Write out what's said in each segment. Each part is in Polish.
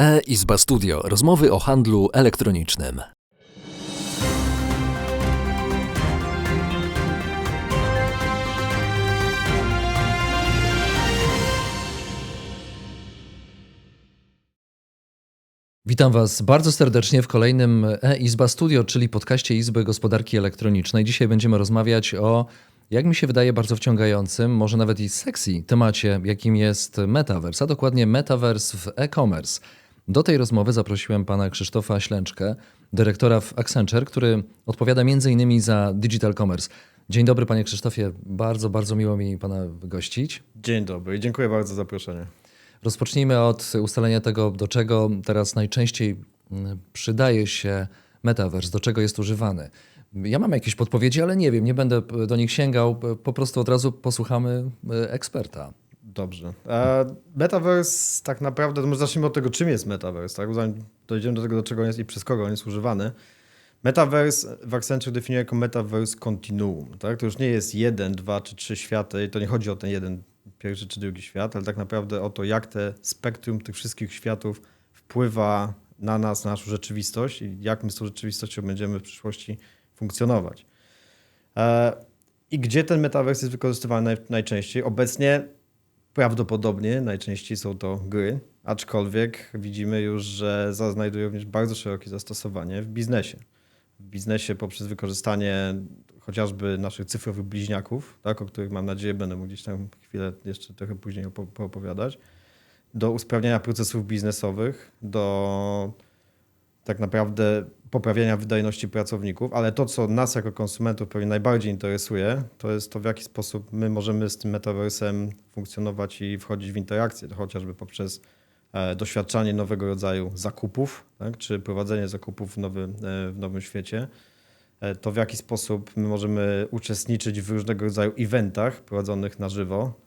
E-Izba Studio. Rozmowy o handlu elektronicznym. Witam Was bardzo serdecznie w kolejnym e-Izba Studio, czyli podcaście Izby Gospodarki Elektronicznej. Dzisiaj będziemy rozmawiać o, jak mi się wydaje, bardzo wciągającym, może nawet i sexy temacie, jakim jest Metaverse, a dokładnie Metaverse w e-commerce. Do tej rozmowy zaprosiłem pana Krzysztofa Ślęczkę, dyrektora w Accenture, który odpowiada m.in. za digital commerce. Dzień dobry panie Krzysztofie, bardzo, bardzo miło mi pana gościć. Dzień dobry i dziękuję bardzo za zaproszenie. Rozpocznijmy od ustalenia tego, do czego teraz najczęściej mm, przydaje się metaverse, do czego jest używany. Ja mam jakieś podpowiedzi, ale nie wiem, nie będę do nich sięgał. Po prostu od razu posłuchamy e, eksperta. Dobrze. E, metaverse tak naprawdę, może zacznijmy od tego, czym jest metaverse, tak? Zanim dojdziemy do tego, do czego on jest i przez kogo on jest używany. Metaverse w Accenture definiuje jako metaverse continuum. Tak? To już nie jest jeden, dwa czy trzy światy. I to nie chodzi o ten jeden, pierwszy czy drugi świat, ale tak naprawdę o to, jak te spektrum tych wszystkich światów wpływa na nas, na naszą rzeczywistość i jak my z tą rzeczywistością będziemy w przyszłości funkcjonować. E, I gdzie ten metaverse jest wykorzystywany najczęściej? Obecnie prawdopodobnie najczęściej są to gry, aczkolwiek widzimy już, że znajdują również bardzo szerokie zastosowanie w biznesie. W biznesie poprzez wykorzystanie chociażby naszych cyfrowych bliźniaków, tak, o których mam nadzieję będę mógł gdzieś tam chwilę jeszcze trochę później opowiadać, do usprawniania procesów biznesowych, do tak naprawdę poprawiania wydajności pracowników, ale to, co nas jako konsumentów pewnie najbardziej interesuje, to jest to, w jaki sposób my możemy z tym metaversem funkcjonować i wchodzić w interakcję, chociażby poprzez e, doświadczanie nowego rodzaju zakupów, tak, czy prowadzenie zakupów w, nowy, e, w nowym świecie. E, to w jaki sposób my możemy uczestniczyć w różnego rodzaju eventach prowadzonych na żywo.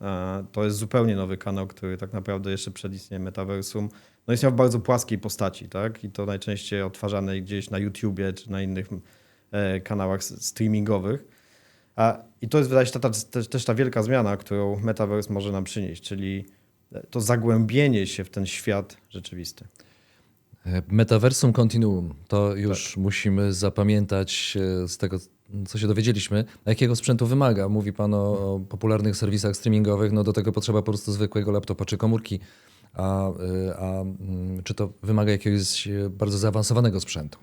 To jest zupełnie nowy kanał, który tak naprawdę jeszcze przed istnieniem metaversum no istniał w bardzo płaskiej postaci, tak? I to najczęściej odtwarzanej gdzieś na YouTubie czy na innych e, kanałach streamingowych. I to jest wydaje się ta, ta, też ta wielka zmiana, którą metaverse może nam przynieść, czyli to zagłębienie się w ten świat rzeczywisty. Metaversum Continuum. To już tak. musimy zapamiętać e, z tego, co się dowiedzieliśmy. Jakiego sprzętu wymaga? Mówi Pan o, popularnych serwisach streamingowych. No do tego potrzeba po prostu zwykłego laptopa czy komórki. A, e, a mm, czy to wymaga jakiegoś e, bardzo zaawansowanego sprzętu?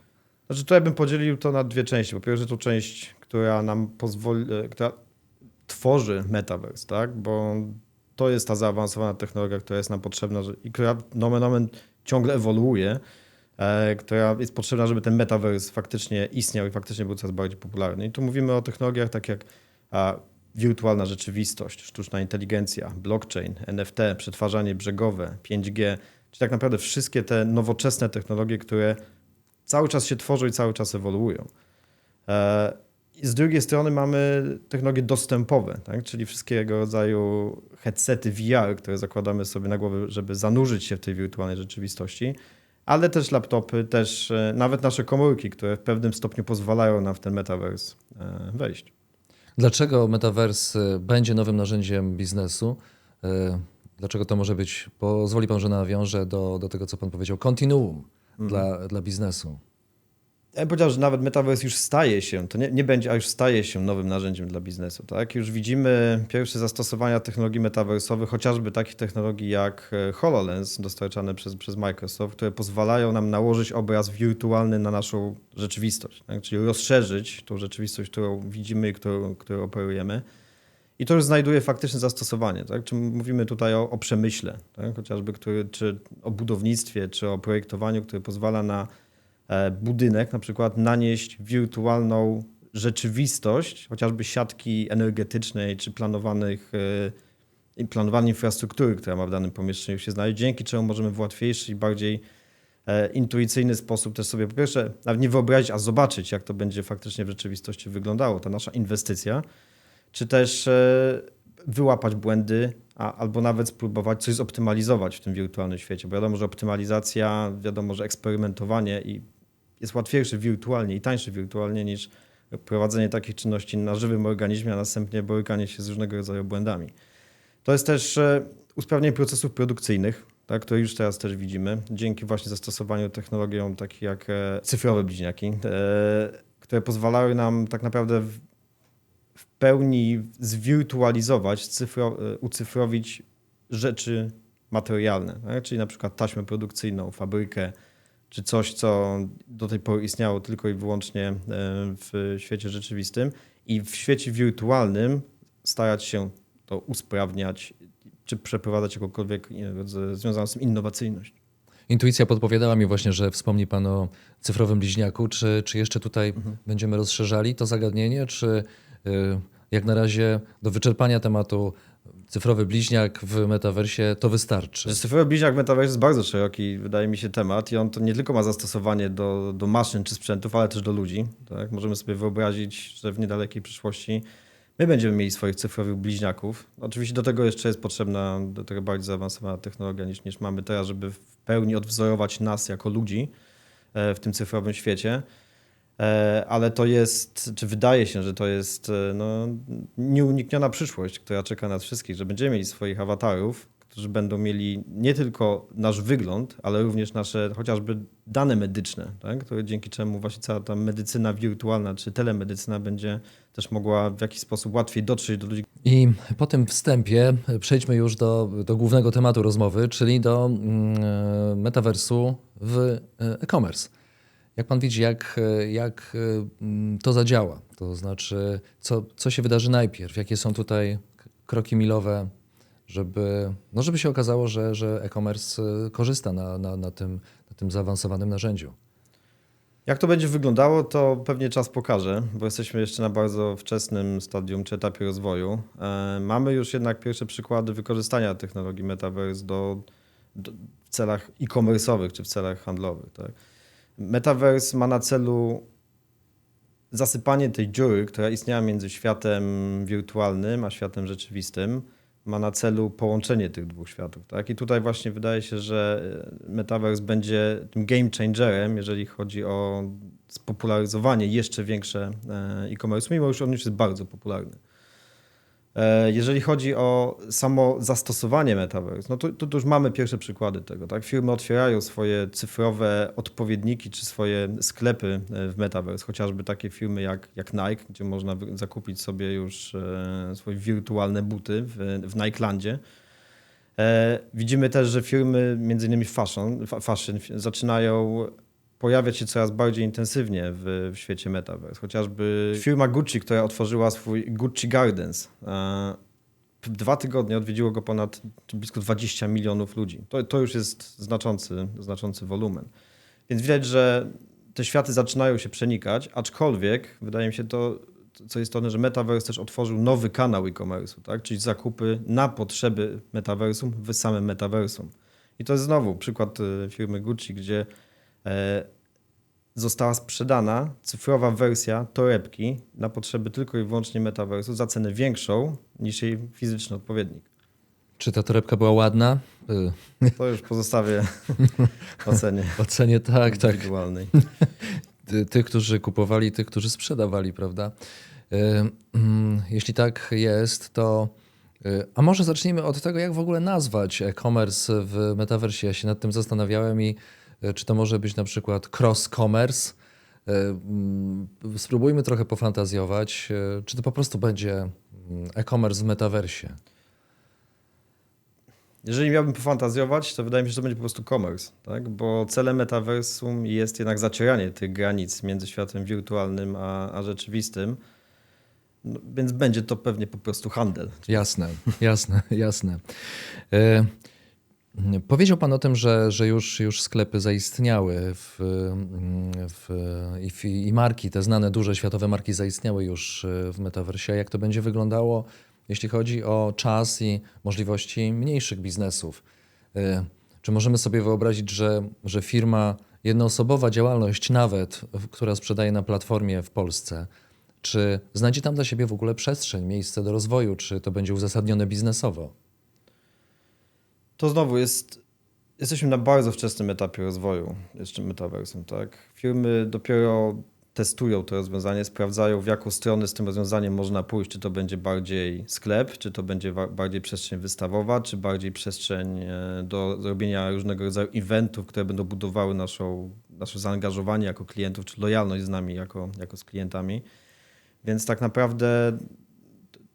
Znaczy, tutaj bym podzielił to na dwie części. Po pierwsze, to część, która nam pozwoli, która tworzy metaverse, tak? Bo to jest ta zaawansowana technologia, która jest nam potrzebna i która nomen omen ciągle ewoluuje, e, która jest potrzebna, żeby ten metaverse faktycznie istniał i faktycznie był coraz bardziej popularny. I tu mówimy o technologiach tak jak wirtualna rzeczywistość, sztuczna inteligencja, blockchain, NFT, przetwarzanie brzegowe, 5G, czy tak naprawdę wszystkie te nowoczesne technologie, które cały czas się tworzą i cały czas ewoluują. E, z drugiej strony mamy technologie dostępowe, tak? czyli wszystkiego rodzaju headsety VR, które zakładamy sobie na głowę, żeby zanurzyć się w tej wirtualnej rzeczywistości, ale też laptopy, też e, nawet nasze komórki, które w pewnym stopniu pozwalają nam w ten metaverse e, wejść. Dlaczego metaverse e, będzie nowym narzędziem biznesu? Dlaczego to może być, pozwoli pan, że nawiążę do, do tego, co pan powiedział, kontinuum mm. dla, dla biznesu? Ja bym powiedział, że nawet Metaverse już staje się, to nie, nie będzie, a już staje się nowym narzędziem dla biznesu. Tak? Już widzimy pierwsze zastosowania technologii metaversowych, chociażby takich technologii jak e, HoloLens dostarczane przez, przez Microsoft, które pozwalają nam nałożyć obraz wirtualny na naszą rzeczywistość, tak? czyli rozszerzyć tą rzeczywistość, którą widzimy i którą, którą operujemy. I to już znajduje faktyczne zastosowanie. Tak? Czy mówimy tutaj o, o przemyśle, tak? chociażby, który, czy o budownictwie, czy o projektowaniu, które pozwala na budynek, na przykład nanieść wirtualną rzeczywistość, chociażby siatki energetycznej czy planowanych, e, planowanej infrastruktury, która ma w danym pomieszczeniu się znaleźć, dzięki czemu możemy w łatwiejszy i bardziej e, intuicyjny sposób też sobie po pierwsze nawet nie wyobrazić, a zobaczyć, jak to będzie faktycznie w rzeczywistości wyglądało, ta nasza inwestycja, czy też wyłapać błędy, a, albo nawet spróbować coś zoptymalizować w tym wirtualnym świecie. Bo wiadomo, że optymalizacja, wiadomo, że eksperymentowanie i jest łatwiejszy wirtualnie i tańszy wirtualnie niż prowadzenie takich czynności na żywym organizmie, a następnie borykanie się z różnego rodzaju błędami. To jest też e, usprawnienie procesów produkcyjnych. tak, które już teraz też widzimy, dzięki właśnie zastosowaniu technologiom takich jak e, cyfrowe bliźniaki, e, które pozwalały nam tak naprawdę w, pełni zwirtualizować, cyfro, ucyfrowić rzeczy materialne, tak? czyli na przykład taśmę produkcyjną, fabrykę, czy coś, co do tej pory istniało tylko i wyłącznie e, w świecie rzeczywistym i w świecie wirtualnym starać się to usprawniać, czy przeprowadzać jakąkolwiek związaną z tym innowacyjność. Intuicja podpowiadała mi właśnie, że wspomni Pan o cyfrowym bliźniaku. Czy, czy jeszcze tutaj będziemy rozszerzali to zagadnienie, czy y, jak na razie do wyczerpania tematu cyfrowy bliźniak w metaversie to wystarczy? Że Cyfrowy bliźniak Metaverse jest bardzo szeroki, wydaje mi się, temat i on to nie tylko ma zastosowanie do, do maszyn czy sprzętów, ale też do ludzi. Tak? Możemy sobie wyobrazić, że w niedalekiej przyszłości my będziemy mieli swoich cyfrowych bliźniaków. Oczywiście do tego jeszcze jest potrzebna do tego bardziej zaawansowana technologia niż, niż mamy teraz, żeby w pełni odwzorować nas jako ludzi e, w tym cyfrowym świecie. E, Ale to jest, czy wydaje się, że to jest e, no, nieunikniona przyszłość, która czeka nas wszystkich, że będziemy mieli swoich awatarów, którzy będą mieli nie tylko nasz wygląd, ale również nasze chociażby dane medyczne, tak? dzięki czemu właśnie cała ta medycyna wirtualna czy telemedycyna będzie też mogła w jakiś sposób łatwiej dotrzeć do ludzi, I po tym wstępie przejdźmy już do, do głównego tematu rozmowy, czyli do mm, e, metaversu w e-commerce. Jak pan widzi, jak, e, jak e, to zadziała? To znaczy, co, co się wydarzy najpierw? Jakie są tutaj kroki milowe, żeby, no żeby się okazało, że, że e-commerce e, korzysta na, na, na, tym, na tym zaawansowanym narzędziu? Jak to będzie wyglądało, to pewnie czas pokaże, bo jesteśmy jeszcze na bardzo wczesnym stadium czy etapie rozwoju. Mamy już jednak pierwsze przykłady wykorzystania technologii Metaverse do, do, w celach e-commerce'owych czy w celach handlowych. Tak? Metaverse ma na celu zasypanie tej dziury, która istniała między światem wirtualnym a światem rzeczywistym. Ma na celu połączenie tych dwóch światów. Tak? I tutaj właśnie wydaje się, że e, Metaverse będzie tym game changerem, jeżeli chodzi o spopularyzowanie jeszcze większe e, e-commerce, mimo że on już jest bardzo popularny. E, Jeżeli chodzi o samo zastosowanie Metaverse, no to, to, już mamy pierwsze przykłady tego. Tak? Firmy otwierają swoje cyfrowe odpowiedniki czy swoje sklepy e, w Metaverse, chociażby takie firmy jak, jak Nike, gdzie można zakupić sobie już e, swoje wirtualne buty w, w Nikelandzie. Widzimy też, że firmy, między innymi fashion, fa- fashion zaczynają pojawiać się coraz bardziej intensywnie w, w świecie metaverse. Chociażby firma Gucci, która otworzyła swój Gucci Gardens. e, dwa tygodnie odwiedziło go ponad blisko 20 milionów ludzi. To, to już jest znaczący, znaczący wolumen. Więc widać, że te światy zaczynają się przenikać, aczkolwiek wydaje mi się to, co istotne, że Metaverse też otworzył nowy kanał e-commerce'u, tak? czyli zakupy na potrzeby Metaversum w samym Metaversum. I to jest znowu przykład e, firmy Gucci, gdzie została sprzedana cyfrowa wersja torebki na potrzeby tylko i wyłącznie Metaversu za cenę większą niż jej fizyczny odpowiednik. Czy ta torebka była ładna? Y, To już pozostawię ocenie W ocenie tak, tak. tych, którzy kupowali, tych, którzy sprzedawali, prawda? Y, mm, Jeśli tak jest, to. y, A może zacznijmy od tego, jak w ogóle nazwać e-commerce w metaversie. Ja się nad tym zastanawiałem i czy to może być na przykład cross-commerce. Y, mm, Spróbujmy trochę pofantazjować. y, Czy to po prostu będzie mm, e-commerce w metaversie? Jeżeli miałbym pofantazjować, to wydaje mi się, że to będzie po prostu commerce, tak? bo celem metaversum jest jednak zacieranie tych granic między światem wirtualnym a, a rzeczywistym. No, więc będzie to pewnie po prostu handel. Jasne, jasne, jasne. E, Powiedział Pan o tym, że, że już, już sklepy zaistniały w, w, i, w, i marki, te znane duże światowe marki zaistniały już w metaversie. Jak to będzie wyglądało, jeśli chodzi o czas i możliwości mniejszych biznesów? E, Czy możemy sobie wyobrazić, że, że firma, jednoosobowa działalność nawet, która sprzedaje na platformie w Polsce, czy znajdzie tam dla siebie w ogóle przestrzeń, miejsce do rozwoju, czy to będzie uzasadnione biznesowo? To znowu jest. Jesteśmy na bardzo wczesnym etapie rozwoju jeszcze metaversum, tak? Firmy dopiero testują to rozwiązanie, sprawdzają w jaką stronę z tym rozwiązaniem można pójść, czy to będzie bardziej sklep, czy to będzie bardziej przestrzeń wystawowa, czy bardziej przestrzeń e, do zrobienia różnego rodzaju eventów, które będą budowały naszą, nasze zaangażowanie jako klientów, czy lojalność z nami jako, jako z klientami. Więc tak naprawdę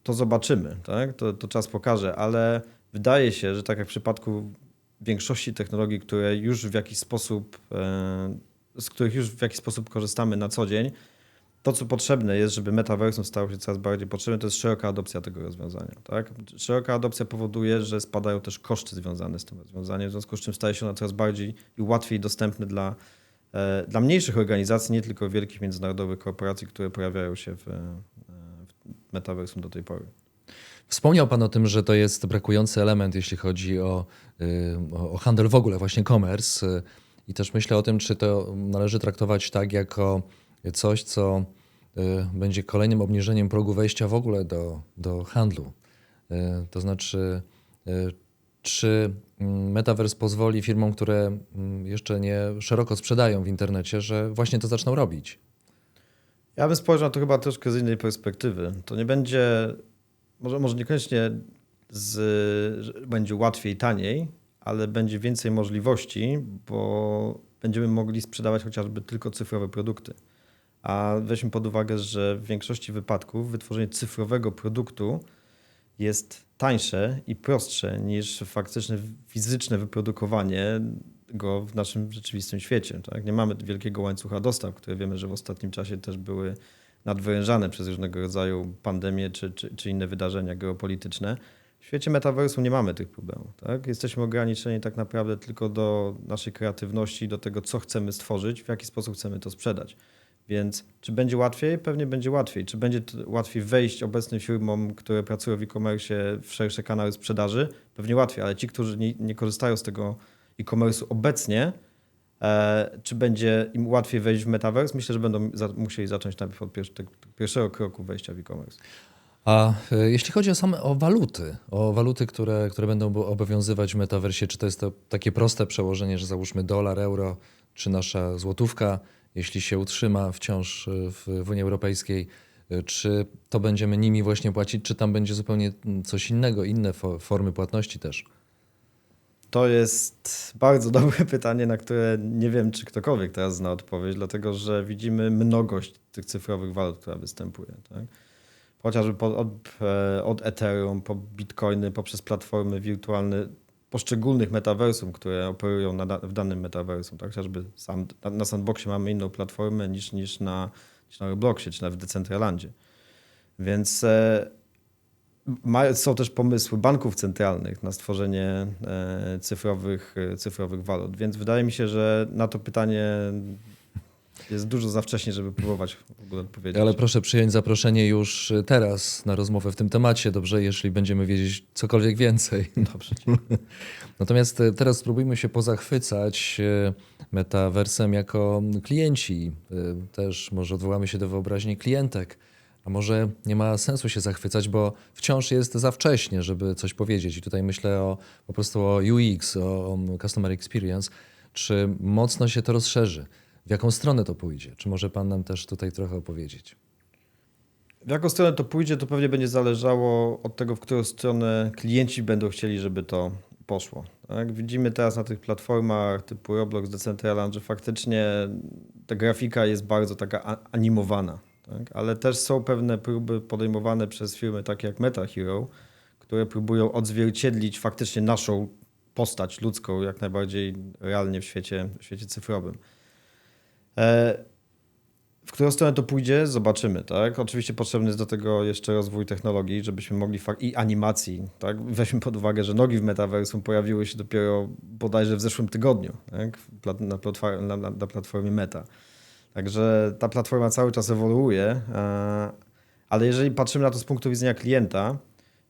to zobaczymy, tak? to, to czas pokaże, ale wydaje się, że tak jak w przypadku większości technologii, które już w jakiś sposób, e, z których już w jakiś sposób korzystamy na co dzień, to co potrzebne jest, żeby metaversum stało się coraz bardziej potrzebne, to jest szeroka adopcja tego rozwiązania. Tak? Szeroka adopcja powoduje, że spadają też koszty związane z tym rozwiązaniem, w związku z czym staje się ono coraz bardziej i łatwiej dostępne dla, e, dla mniejszych organizacji, nie tylko wielkich międzynarodowych korporacji, które pojawiają się w, e, w metaversum do tej pory. Wspomniał Pan o tym, że to jest brakujący element, jeśli chodzi o, y, o o handel w ogóle, właśnie commerce. I też myślę o tym, czy to należy traktować tak jako coś, co y, będzie kolejnym obniżeniem progu wejścia w ogóle do, do handlu. Y, To znaczy, czy mm, Metaverse pozwoli firmom, które mm, jeszcze nie szeroko sprzedają w internecie, że właśnie to zaczną robić? Ja bym spojrzał na to chyba troszkę z innej perspektywy. To nie będzie, może, może niekoniecznie z, będzie łatwiej, taniej, ale będzie więcej możliwości, bo będziemy mogli sprzedawać chociażby tylko cyfrowe produkty. A weźmy pod uwagę, że w większości wypadków wytworzenie cyfrowego produktu jest tańsze i prostsze niż faktyczne fizyczne wyprodukowanie go w naszym rzeczywistym świecie. Tak? Nie mamy wielkiego łańcucha dostaw, które wiemy, że w ostatnim czasie też były nadwyrężane przez różnego rodzaju pandemie czy, czy, czy inne wydarzenia geopolityczne. W świecie metaversu nie mamy tych problemów. Tak? Jesteśmy ograniczeni tak naprawdę tylko do naszej kreatywności, do tego, co chcemy stworzyć, w jaki sposób chcemy to sprzedać. Więc czy będzie łatwiej? Pewnie będzie łatwiej. Czy będzie łatwiej wejść obecnym firmom, które pracują w e-commerce w szersze kanały sprzedaży? Pewnie łatwiej, ale ci, którzy nie, nie korzystają z tego e-commerce'u obecnie, czy będzie im łatwiej wejść w metaverse? Myślę, że będą za, musieli zacząć najpierw od pier- pierwszego kroku wejścia w e-commerce. A e, jeśli chodzi o same o waluty, o waluty, które, które będą bo- obowiązywać w metaversie, czy to jest to takie proste przełożenie, że załóżmy dolar, euro, czy nasza złotówka, jeśli się utrzyma wciąż e, w, w Unii Europejskiej, e, czy to będziemy nimi właśnie płacić, czy tam będzie zupełnie mm, coś innego, inne fo- formy płatności też? To jest bardzo dobre pytanie, na które nie wiem, czy ktokolwiek teraz zna odpowiedź, dlatego że widzimy mnogość tych cyfrowych walut, która występuje. Tak? Chociażby po, od, e, od Ethereum, po Bitcoiny, poprzez platformy wirtualne poszczególnych metaversum, które operują na, w danym metaversum. Tak? Chociażby na, na Sandboxie mamy inną platformę niż, niż, na, niż na Robloxie, czy nawet w Decentralandzie. Więc e, są też pomysły banków centralnych na stworzenie e, cyfrowych, e, cyfrowych walut, więc wydaje mi się, że na to pytanie jest dużo za wcześnie, żeby próbować w ogóle odpowiedzieć. Ale proszę przyjąć zaproszenie już teraz na rozmowę w tym temacie, dobrze, jeśli będziemy wiedzieć cokolwiek więcej. Dobrze. Natomiast e, teraz spróbujmy się pozachwycać metaversem jako klienci. Też może odwołamy się do wyobraźni klientek. A może nie ma sensu się zachwycać, bo wciąż jest za wcześnie, żeby coś powiedzieć. I tutaj myślę o, po prostu o UX, o o Customer Experience. Czy mocno się to rozszerzy? W jaką stronę to pójdzie? Czy może Pan nam też tutaj trochę opowiedzieć? W jaką stronę to pójdzie, to pewnie będzie zależało od tego, w którą stronę klienci będą chcieli, żeby to poszło. Tak? Widzimy teraz na tych platformach typu Roblox, Decentraland, że faktycznie ta grafika jest bardzo taka animowana. Tak? Ale też są pewne próby podejmowane przez firmy takie jak MetaHero, które próbują odzwierciedlić faktycznie naszą postać ludzką jak najbardziej realnie w świecie, w świecie cyfrowym. E, w którą stronę to pójdzie, zobaczymy, tak? Oczywiście potrzebny jest do tego jeszcze rozwój technologii, żebyśmy mogli i animacji, tak? Weźmy pod uwagę, że nogi w metaversum pojawiły się dopiero bodajże w zeszłym tygodniu, tak? Na, na, na, na platformie Meta. Także ta platforma cały czas ewoluuje, e, ale jeżeli patrzymy na to z punktu widzenia klienta,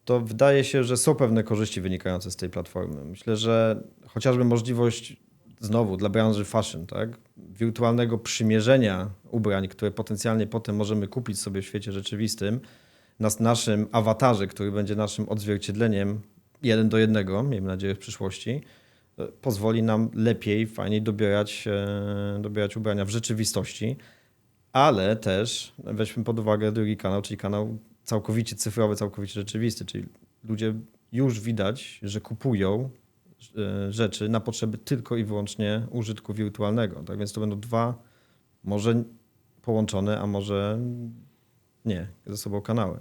to wydaje się, że są pewne korzyści wynikające z tej platformy. Myślę, że chociażby możliwość znowu dla branży fashion, tak? wirtualnego przymierzenia ubrań, które potencjalnie potem możemy kupić sobie w świecie rzeczywistym, na naszym awatarze, który będzie naszym odzwierciedleniem jeden do jednego, miejmy nadzieję w przyszłości, pozwoli nam lepiej, fajniej dobierać, e, dobierać ubrania w rzeczywistości, ale też weźmy pod uwagę drugi kanał, czyli kanał całkowicie cyfrowy, całkowicie rzeczywisty, czyli ludzie już widać, że kupują e, rzeczy na potrzeby tylko i wyłącznie użytku wirtualnego. Tak więc to będą dwa, może połączone, a może nie, ze sobą kanały.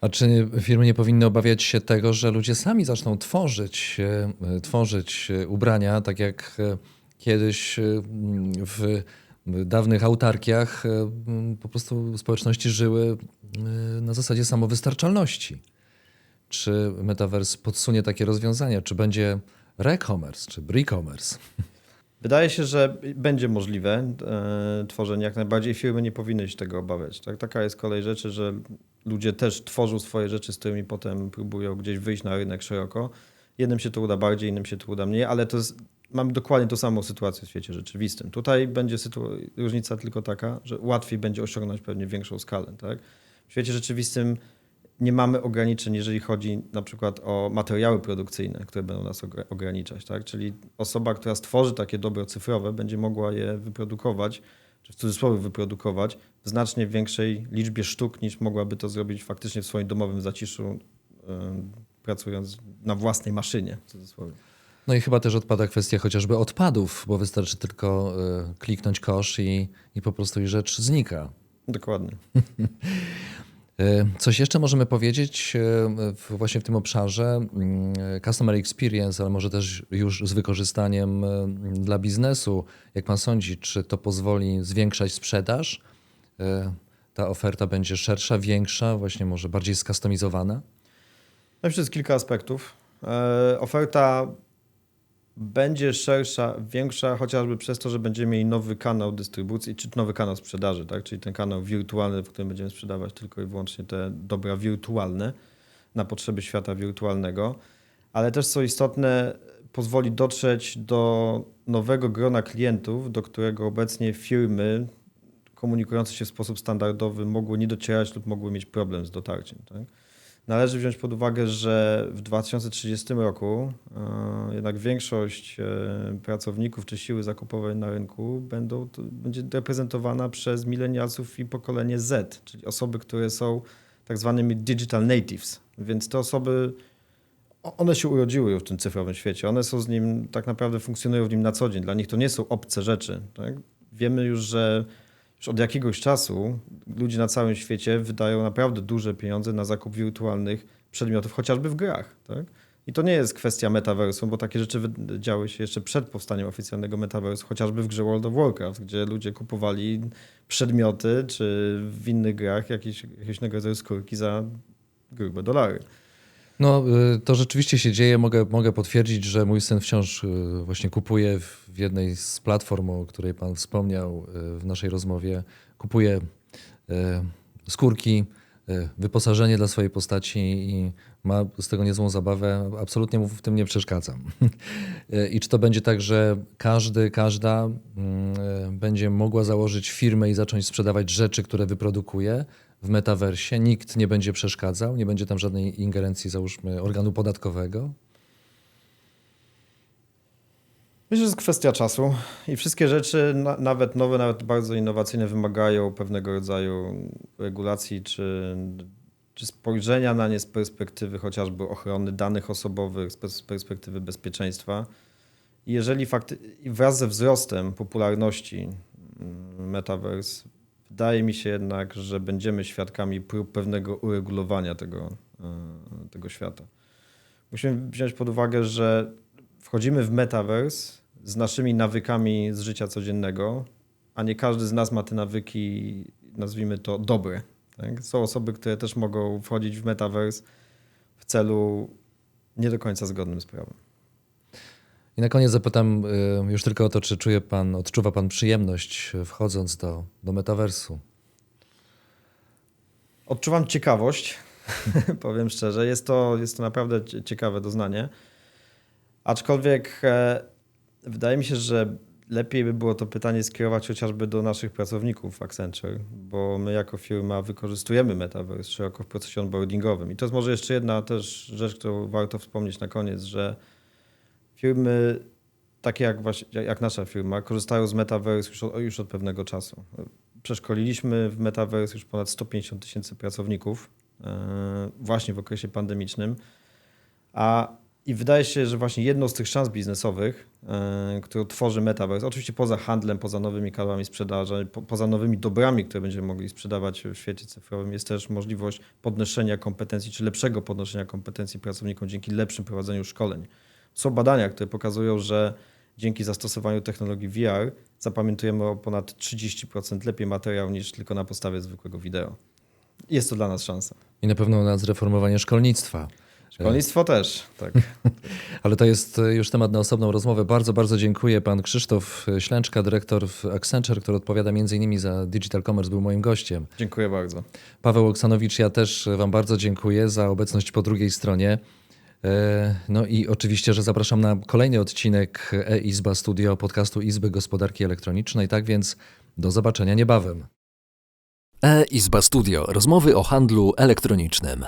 A czy firmy nie powinny obawiać się tego, że ludzie sami zaczną tworzyć, e, tworzyć e, ubrania, tak jak e, kiedyś e, w dawnych autarkiach e, po prostu społeczności żyły e, na zasadzie samowystarczalności? Czy Metaverse podsunie takie rozwiązania? Czy będzie re-commerce, czy bree-commerce? Wydaje się, że będzie możliwe e, tworzenie jak najbardziej. Firmy nie powinny się tego obawiać. Tak? Taka jest kolej rzeczy, że ludzie też tworzą swoje rzeczy, z którymi potem próbują gdzieś wyjść na rynek szeroko. Jednym się to uda bardziej, innym się to uda mniej, ale to jest, mamy dokładnie tą samą sytuację w świecie rzeczywistym. Tutaj będzie różnica tylko taka, że łatwiej będzie osiągnąć pewnie większą skalę. Tak? W świecie rzeczywistym nie mamy ograniczeń, jeżeli chodzi na przykład o materiały produkcyjne, które będą nas ogra- ograniczać. Tak? Czyli osoba, która stworzy takie dobro cyfrowe, będzie mogła je wyprodukować, czy w cudzysłowie wyprodukować, w znacznie większej liczbie sztuk, niż mogłaby to zrobić faktycznie w swoim domowym zaciszu, pracując na własnej maszynie, w cudzysłowie. No i chyba też odpada kwestia chociażby odpadów, bo wystarczy tylko e, kliknąć kosz i, i po prostu i rzecz znika. Dokładnie. E, Coś jeszcze możemy powiedzieć e, właśnie w tym obszarze mm, customer experience, ale może też już z wykorzystaniem e, dla biznesu. Jak pan sądzi, czy to pozwoli zwiększać sprzedaż? Ta oferta będzie szersza, większa, właśnie może bardziej skustomizowana? No jest kilka aspektów. Oferta będzie szersza, większa, chociażby przez to, że będziemy mieli nowy kanał dystrybucji, czy nowy kanał sprzedaży, tak? czyli ten kanał wirtualny, w którym będziemy sprzedawać tylko i wyłącznie te dobra wirtualne na potrzeby świata wirtualnego, ale też co istotne, pozwoli dotrzeć do nowego grona klientów, do którego obecnie firmy komunikujące się w sposób standardowy mogły nie docierać lub mogły mieć problem z dotarciem. Tak? Należy wziąć pod uwagę, że w 2030 roku e, jednak większość e, pracowników czy siły zakupowej na rynku będą, będzie reprezentowana przez milenialsów i pokolenie Z, czyli osoby, które są tak zwanymi digital natives. Więc te osoby, one się urodziły już w tym cyfrowym świecie, one są z nim, tak naprawdę funkcjonują w nim na co dzień. Dla nich to nie są obce rzeczy. Tak? Wiemy już, że już od jakiegoś czasu ludzie na całym świecie wydają naprawdę duże pieniądze na zakup wirtualnych przedmiotów, chociażby w grach. Tak? I to nie jest kwestia metaversu, bo takie rzeczy działy się jeszcze przed powstaniem oficjalnego metaversu, chociażby w grze World of Warcraft, gdzie ludzie kupowali przedmioty, czy w innych grach jakieś, jakieś rodzaju skórki za grube dolary. No, y, to rzeczywiście się dzieje. Mogę, mogę potwierdzić, że mój syn wciąż y, właśnie kupuje w jednej z platform, o której pan wspomniał y, w naszej rozmowie, kupuje skórki, wyposażenie dla swojej postaci i ma z tego niezłą zabawę. Absolutnie mu w tym nie przeszkadzam. I czy to będzie tak, że każdy, każda mm, będzie mogła założyć firmę i zacząć sprzedawać rzeczy, które wyprodukuje w metaversie? Nikt nie będzie przeszkadzał, nie będzie tam żadnej ingerencji, załóżmy, organu podatkowego? Myślę, że jest kwestia czasu i wszystkie rzeczy, na, nawet nowe, nawet bardzo innowacyjne, wymagają pewnego rodzaju regulacji czy, czy spojrzenia na nie z perspektywy chociażby ochrony danych osobowych, z pers- z perspektywy bezpieczeństwa. I jeżeli fakty, wraz ze wzrostem popularności mm, Metaverse, wydaje mi się jednak, że będziemy świadkami prób pewnego uregulowania tego, e, tego świata. Musimy wziąć pod uwagę, że wchodzimy w metaverse z naszymi nawykami z życia codziennego, a nie każdy z nas ma te nawyki, nazwijmy to, dobre. Tak? Są osoby, które też mogą wchodzić w metaverse w celu nie do końca zgodnym z prawem. I na koniec zapytam y, już tylko o to, czy czuje pan, odczuwa pan przyjemność y, wchodząc do, do metaversu? Odczuwam ciekawość, powiem szczerze. Jest to, jest to naprawdę cie- ciekawe doznanie. Aczkolwiek e, wydaje mi się, że lepiej by było to pytanie skierować chociażby do naszych pracowników Accenture, bo my jako firma wykorzystujemy Metaverse szeroko w procesie onboardingowym. I to jest może jeszcze jedna też rzecz, którą warto wspomnieć na koniec, że firmy takie jak, właśnie, jak nasza firma korzystają z Metaverse już od, już od pewnego czasu. przeszkoliliśmy w Metaverse już ponad 150 tysięcy pracowników e, właśnie w okresie pandemicznym. A i wydaje się, że właśnie jedną z tych szans biznesowych, e, którą tworzy Metaverse, oczywiście poza handlem, poza nowymi kanałami sprzedaży, po, poza nowymi dobrami, które będziemy mogli sprzedawać w świecie cyfrowym, jest też możliwość podnoszenia kompetencji, czy lepszego podnoszenia kompetencji pracownikom dzięki lepszym prowadzeniu szkoleń. Są badania, które pokazują, że dzięki zastosowaniu technologii VR zapamiętujemy o ponad 30% lepiej materiał niż tylko na podstawie zwykłego wideo. Jest to dla nas szansa. I na pewno na zreformowanie szkolnictwa. Szkolnictwo też, tak. Ale to jest już temat na osobną rozmowę. Bardzo, bardzo dziękuję. Pan Krzysztof Ślęczka, dyrektor w Accenture, który odpowiada m.in. za Digital Commerce, był moim gościem. Dziękuję bardzo. Paweł Oksanowicz, ja też Wam bardzo dziękuję za obecność po drugiej stronie. E, No i oczywiście, że zapraszam na kolejny odcinek e-Izba Studio podcastu Izby Gospodarki Elektronicznej. Tak więc do zobaczenia niebawem. E-Izba Studio. Rozmowy o handlu elektronicznym.